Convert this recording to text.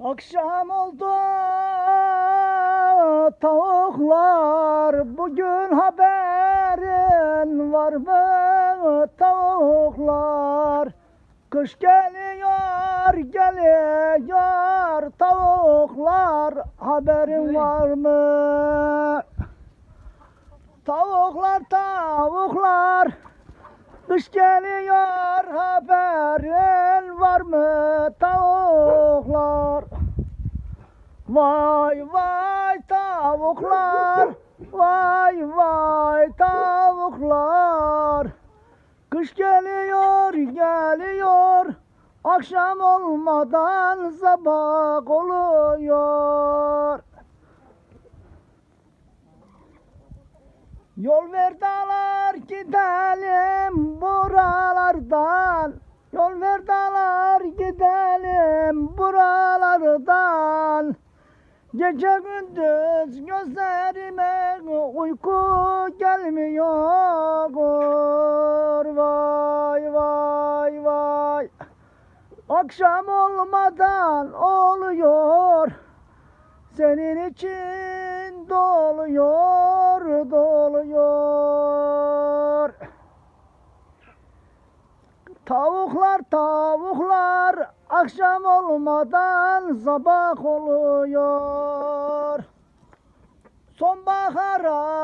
Akşam oldu tavuklar bugün haberin var mı tavuklar? Kış geliyor geliyor tavuklar haberin var mı? Tavuklar tavuklar Kış geliyor haberin var mı tavuklar? Vay vay tavuklar, vay vay tavuklar. Kış geliyor geliyor, akşam olmadan sabah oluyor. Yol ver dağlar gidelim buralardan Yol ver dağlar gidelim Gece gündüz gözlerime uyku gelmiyor. Vay vay vay. Akşam olmadan oluyor. Senin için doluyor, doluyor. Tavuklar, tavuklar akşam olmadan sabah oluyor. Sonbahara